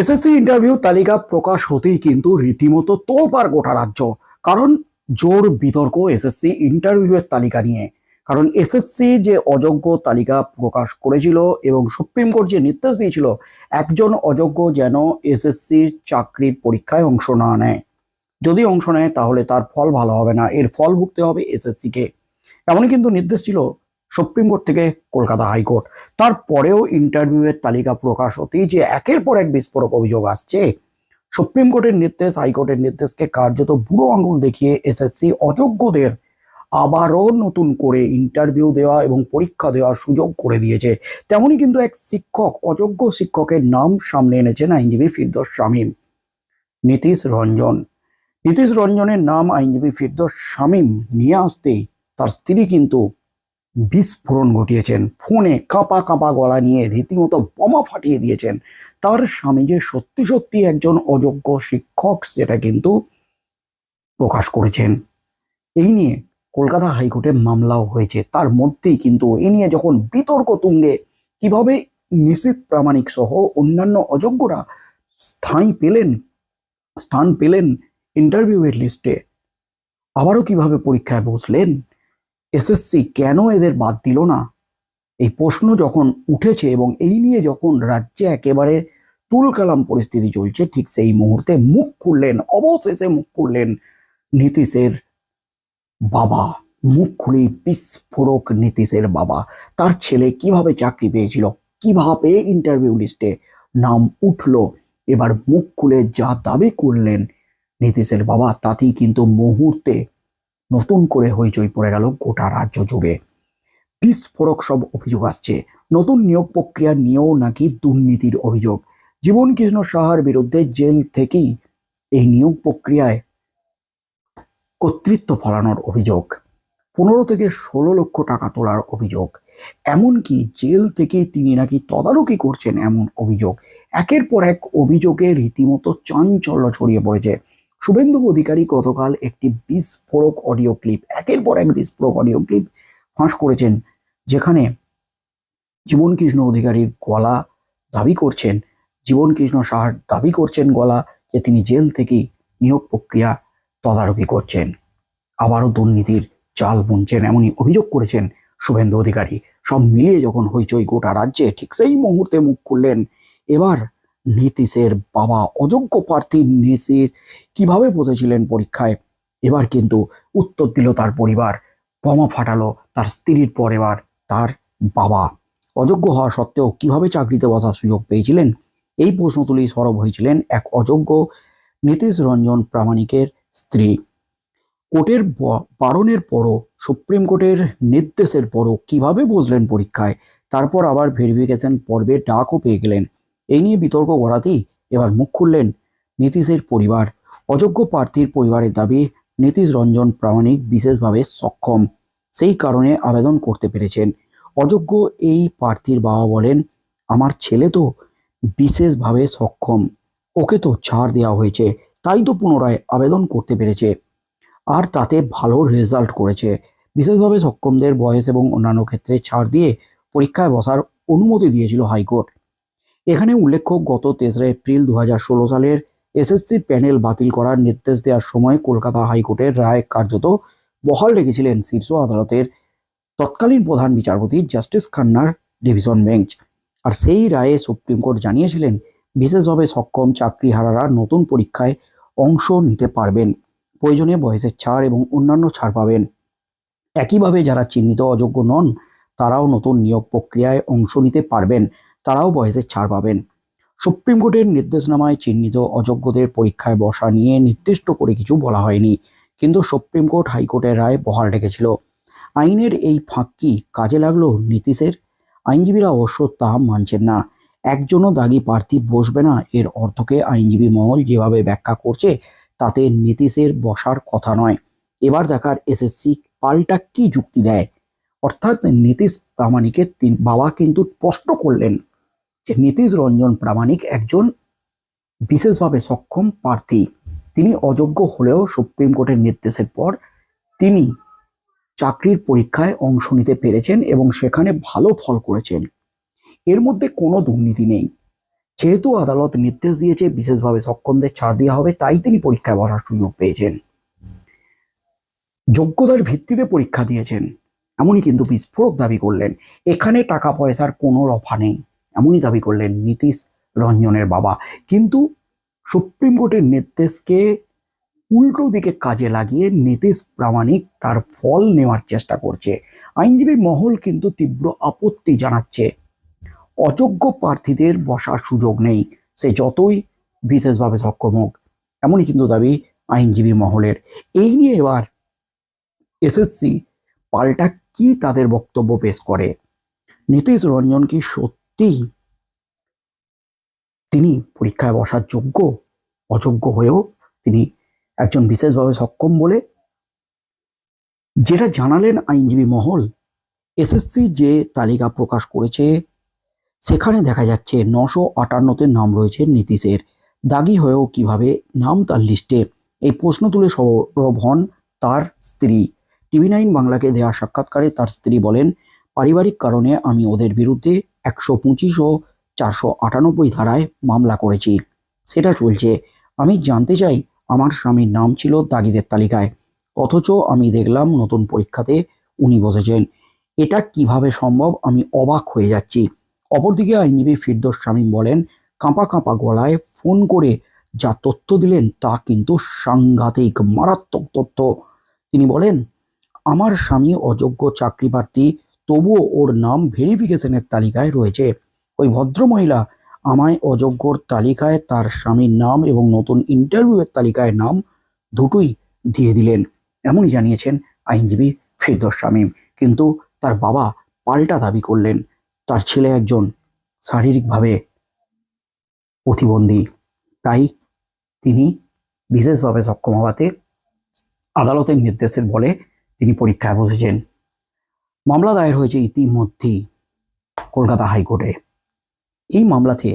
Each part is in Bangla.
এসএসসি ইন্টারভিউ তালিকা প্রকাশ হতেই কিন্তু রীতিমতো তোলপাড় গোটা রাজ্য। কারণ জোর বিতর্ক এসএসসি ইন্টারভিউয়ের তালিকা নিয়ে। কারণ এসএসসি যে অযোগ্য তালিকা প্রকাশ করেছিল এবং সুপ্রিম কোর্ট যে নির্দেশ দিয়েছিল, একজন অযোগ্য যেন এসএসসির চাকরির পরীক্ষায় অংশ না নেয়। যদি অংশ নেয়, তাহলে তার ফল ভালো হবে না, এর ফল ভুগতে হবে এসএসসিকে এমনই কিন্তু নির্দেশ ছিল সুপ্রিম কোর্ট থেকে কলকাতা হাইকোর্ট। তারপরেও ইন্টারভিউয়ের তালিকা প্রকাশ হতেই যে একের পর এক বিস্ফোরক অভিযোগ আসছে। সুপ্রিম কোর্টের নির্দেশ, হাইকোর্টের নির্দেশকে কার্যত বুড়ো আঙুল দেখিয়ে এসএসসি অযোগ্যদের আবারও নতুন করে ইন্টারভিউ দেওয়া এবং পরীক্ষা দেওয়ার সুযোগ করে দিয়েছে। তেমনই কিন্তু এক শিক্ষক, অযোগ্য শিক্ষকের নাম সামনে এনেছেন আইনজীবী ফিরদোস শামীম। নীতিশ রঞ্জন। নীতিশ রঞ্জনের নাম আইনজীবী ফিরদোস শামীম নিয়ে আসতেই তার স্ত্রী কিন্তু বিস্ফোরণ ঘটিয়েছেন। ফোনে কাঁপা কাঁপা গলা নিয়ে রীতিমতো বোমা ফাটিয়ে দিয়েছেন। তার স্বামী যে সত্যি সত্যি একজন অযোগ্য শিক্ষক, সেটা কিন্তু প্রকাশ করেছেন। এই নিয়ে কলকাতা হাইকোর্টে মামলাও হয়েছে। তার মধ্যেই কিন্তু এ নিয়ে যখন বিতর্ক তুঙ্গে, কীভাবে নিশ্চিত প্রামাণিক সহ অন্যান্য অযোগ্যরা স্থায়ী পেলেন, স্থান পেলেন ইন্টারভিউয়ের লিস্টে আবারও কীভাবে পরীক্ষায় বসলেন? এসএসসি কেন এদের বাদ দিল না? এই প্রশ্ন যখন উঠেছে এবং এই নিয়ে যখন রাজ্যে একেবারে তুলকালাম পরিস্থিতি চলছে, ঠিক সেই মুহূর্তে মুখ খুললেন, অবশেষে মুখ খুললেন নীতিশের বাবা। মুখ খুলে বিস্ফোরক নীতিশের বাবা। তার ছেলে কীভাবে চাকরি পেয়েছিল, কীভাবে ইন্টারভিউ লিস্টে নাম উঠল, এবার মুখ খুলে যা দাবি করলেন নীতিশের বাবা, তাতেই কিন্তু মুহূর্তে নতুন করে হইচই পড়ে গেল গোটা রাজ্য জুড়ে বিস্ফোরক সব অভিযোগ আসছে। নতুন নিয়োগ প্রক্রিয়া নিয়েও নাকি দুর্নীতির অভিযোগ। জীবন কৃষ্ণ সাহার বিরুদ্ধে জেল থেকেই এই নিয়োগ প্রক্রিয়ায় কর্তৃত্ব ফলানোর অভিযোগ। পনেরো থেকে ষোলো লক্ষ টাকা তোলার অভিযোগ। এমনকি জেল থেকে তিনি নাকি তদারকি করছেন এমন অভিযোগ। একের পর এক অভিযোগে রীতিমতো চাঞ্চল্য ছড়িয়ে পড়েছে। শুভেন্দু অধিকারী গতকাল একটি বিস্ফোরক অডিও ক্লিপ একের পর এক বিস্ফোরক অডিও ক্লিপ ফাঁস করেছেন, যেখানে জীবন কৃষ্ণ অধিকারীর গলা দাবি করছেন, জীবন কৃষ্ণ সাহার দাবি করছেন গলা যে তিনি জেল থেকেই নিয়োগ প্রক্রিয়া তদারকি করছেন। আবারও দুর্নীতির চাল বুনছেন, এমনই অভিযোগ করেছেন শুভেন্দু অধিকারী। সব মিলিয়ে যখন হইচই গোটা রাজ্যে ঠিক সেই মুহূর্তে মুখ খুললেন, এবার নীতিশের বাবা অযোগ্য প্রার্থী নীতিশ কীভাবে বসেছিলেন পরীক্ষায়? এবার কিন্তু উত্তর দিল তার পরিবার। বোমা ফাটালো তার স্ত্রীর পর এবার তার বাবা। অযোগ্য হওয়া সত্ত্বেও কীভাবে চাকরিতে বসার সুযোগ পেয়েছিলেন? এই প্রশ্ন তুলেই সরব হয়েছিলেন এক অযোগ্য নীতিশ রঞ্জন প্রামাণিকের স্ত্রী। কোর্টের বারণের পরও, সুপ্রিম কোর্টের নির্দেশের পরও কীভাবে বসলেন পরীক্ষায়? তারপর আবার ভেরিফিকেশন পর্বে ডাকও পেয়ে গেলেন। এই নিয়ে বিতর্ক গড়াতেই এবার মুখ খুললেন নীতিশের পরিবার। অযোগ্য প্রার্থীর পরিবারের দাবি, নীতিশ রঞ্জন প্রামাণিক বিশেষভাবে সক্ষম। সেই কারণে আবেদন করতে পেরেছেন। অযোগ্য এই প্রার্থীর বাবা বলেন, আমার ছেলে তো বিশেষভাবে সক্ষম। ওকে তো ছাড় দেওয়া হয়েছে। তাই তো পুনরায় আবেদন করতে পেরেছে। আর তাতে ভালো রেজাল্ট করেছে। বিশেষভাবে সক্ষমদের বয়স এবং অন্যান্য ক্ষেত্রে ছাড় দিয়ে পরীক্ষায় বসার অনুমতি দিয়েছিল হাইকোর্ট। এখানে উল্লেখ্য, গত তেসরা এপ্রিল দু হাজার ষোলো সালের এসএসসি প্যানেল বাতিল করার নির্দেশ দেওয়ার সময় কলকাতা হাইকোর্টের রায় কার্যত বহাল রেখেছিলেন শীর্ষ আদালতের তৎকালীন প্রধান বিচারপতি জাস্টিস খান্নার ডিভিশন বেঞ্চ। আর সেই রায়ে সুপ্রিম কোর্ট জানিয়েছিলেন, বিশেষভাবে সক্ষম চাকরিহারারা নতুন পরীক্ষায় অংশ নিতে পারবেন, প্রয়োজনে বয়সের ছাড় এবং অন্যান্য ছাড় পাবেন। একইভাবে যারা চিহ্নিত অযোগ্য নন, তারাও নতুন নিয়োগ প্রক্রিয়ায় অংশ নিতে পারবেন তারাও বয়সের ছাড় পাবেন। সুপ্রিম কোর্টের নির্দেশনামায় চিহ্নিত অযোগ্যদের পরীক্ষায় বসা নিয়ে নির্দিষ্ট করে কিছু বলা হয়নি, কিন্তু সুপ্রিম কোর্ট হাইকোর্টের রায় বহাল রেখেছিল। আইনের এই ফাঁকি কাজে লাগল নীতিশের? আইনজীবীরা অবশ্য তা মানছেন না। একজনও দাগি প্রার্থী বসবে না, এর অর্থকে আইনজীবী মহল যেভাবে ব্যাখ্যা করছে, তাতে নীতিশের বসার কথা নয়। এবার দেখার এসএসসি পাল্টা কি যুক্তি দেয়? অর্থাৎ নীতিশ প্রামাণিকের বাবা কিন্তু স্পষ্ট করলেন। যে নীতিশ রঞ্জন প্রামাণিক একজন বিশেষভাবে সক্ষম প্রার্থী। তিনি অযোগ্য হলেও সুপ্রিম কোর্টের নির্দেশের পর তিনি চাকরির পরীক্ষায় অংশ নিতে পেরেছেন এবং সেখানে ভালো ফল করেছেন। এর মধ্যে কোনো দুর্নীতি নেই। যেহেতু আদালত নির্দেশ দিয়েছে বিশেষভাবে সক্ষমদের ছাড় দেওয়া হবে, তাই তিনি পরীক্ষায় বসার সুযোগ পেয়েছেন। যোগ্যতার ভিত্তিতে পরীক্ষা দিয়েছেন। এমনই কিন্তু বিস্ফোরক দাবি করলেন। এখানে টাকা পয়সার কোনো রফা নেই। এমনই দাবি করলেন নীতিশ রঞ্জনের বাবা। কিন্তু সুপ্রিম কোর্টের নির্দেশকে উল্টো দিকে কাজে লাগিয়ে নীতিশ প্রামাণিক তার ফল নেওয়ার চেষ্টা করছে। আইনজীবী মহল কিন্তু তীব্র আপত্তি জানাচ্ছে। অযোগ্য প্রার্থীদের বসার সুযোগ নেই, সে যতই বিশেষভাবে সক্ষম হোক, এমনই কিন্তু দাবি আইনজীবী মহলের। এই নিয়ে এবার এসএসসি পাল্টা কি তাদের বক্তব্য পেশ করে? নীতিশ রঞ্জন কি সত্যিই তিনি পরীক্ষায় বসার যোগ্য, অযোগ্য হয়েও তিনি একজন বিশেষভাবে সক্ষম বলে যেটা জানালেন আইনজীবী মহল, এসএসসি যে তালিকা প্রকাশ করেছে, সেখানে দেখা যাচ্ছে নশো আটান্নতে নাম রয়েছে নীতিশের। দাগি হয়েও কীভাবে নাম তার লিস্টে, এই প্রশ্ন তুলে সৌরভ হন তার স্ত্রী। টিভি নাইন বাংলাকে দেওয়া সাক্ষাৎকারে তার স্ত্রী বলেন, পারিবারিক কারণে আমি ওদের বিরুদ্ধে একশো পঁচিশ ও চারশো আটানব্বই ধারায় মামলা করেছি। সেটা চলছে। আমি জানতে চাই, আমার স্বামীর নাম ছিল দাগিদের তালিকায়। অথচ আমি দেখলাম নতুন পরীক্ষাতে উনি বসেছেন। এটা কীভাবে সম্ভব? আমি অবাক হয়ে যাচ্ছি। অপরদিকে আইনজীবী ফিরদোস শামীম বলেন, কাঁপা কাঁপা গলায় ফোন করে যা তথ্য দিলেন তা কিন্তু সাংঘাতিক, মারাত্মক তথ্য। তিনি বলেন, আমার স্বামী অযোগ্য চাকরি প্রার্থী তবুও ওর নাম ভেরিফিকেশনের তালিকায় রয়েছে। ওই ভদ্রমহিলা আমায় অযোগ্যর তালিকায় তার স্বামীর নাম এবং নতুন ইন্টারভিউয়ের তালিকায় নাম দুটোই দিয়ে দিলেন। এমনই জানিয়েছেন আইনজীবী ফিরদোস শামীম। কিন্তু তার বাবা পাল্টা দাবি করলেন। তার ছেলে একজন শারীরিকভাবে প্রতিবন্ধী। তাই তিনি বিশেষভাবে সক্ষম হওয়াতে আদালতের নির্দেশের বলে তিনি পরীক্ষায় বসেছেন। মামলা দায়ের হয়েছে ইতিমধ্যেই কলকাতা হাইকোর্টে। এই মামলাতে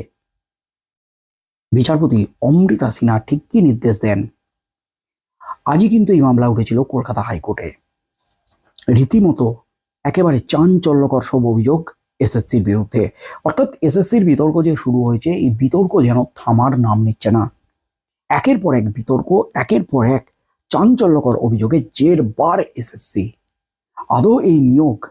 বিচারপতি অমৃতা সিনহা ঠিক কি নির্দেশ দেন? আজই কিন্তু এই মামলা উঠেছিল কলকাতা হাইকোর্টে। রীতিমতো একেবারে চাঞ্চল্যকর সব অভিযোগ এসএসসির বিরুদ্ধে। অর্থাৎ এসএসসির বিতর্ক যে শুরু হয়েছে, এই বিতর্ক যেন থামার নাম নিচ্ছে না। একের পর এক বিতর্ক, একের পর এক চাঞ্চল্যকর অভিযোগে জের বার এসএসসি। আদৌ এই নিয়োগ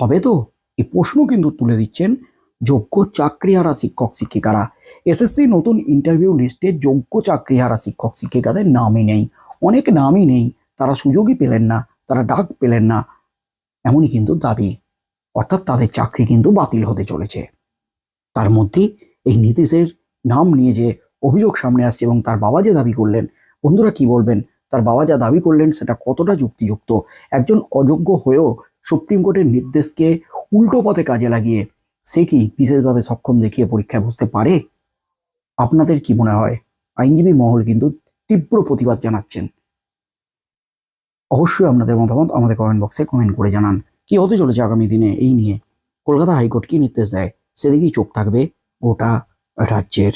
হবে তো? এই প্রশ্ন কিন্তু তুলে দিচ্ছেন যোগ্য চাকরিহারা শিক্ষক শিক্ষিকারা। এসএসসি নতুন ইন্টারভিউ লিস্টে যোগ্য চাকরিহারা শিক্ষক শিক্ষিকাদের নামই নেই। অনেক নামই নেই। তারা সুযোগই পেলেন না। তারা ডাক পেলেন না। এমনই কিন্তু দাবি। অর্থাৎ তাদের চাকরি কিন্তু বাতিল হতে চলেছে। তার মধ্যে এই নীতিশের নাম নিয়ে যে অভিযোগ সামনে আসছে এবং তার বাবা যে দাবি করলেন, বন্ধুরা কি বলবেন? তার বাবা যা দাবি করলেন সেটা কতটা যুক্তিযুক্ত? একজন অযোগ্য হয়েও সুপ্রিম কোর্টের নির্দেশকে উল্টো পথে কাজে লাগিয়ে সে কি বিশেষভাবে সক্ষম দেখিয়ে পরীক্ষায় বসতে পারে? আপনাদের কি মনে হয়? আইনজীবী মহল কিন্তু তীব্র প্রতিবাদ জানাচ্ছেন। অবশ্যই আপনাদের মতামত আমাদের কমেন্ট বক্সে কমেন্ট করে জানান। কি হতে চলেছে আগামী দিনে এই নিয়ে? কলকাতা হাইকোর্ট কি নির্দেশ দেয়? সেদিকেই চোখ থাকবে গোটা রাজ্যের।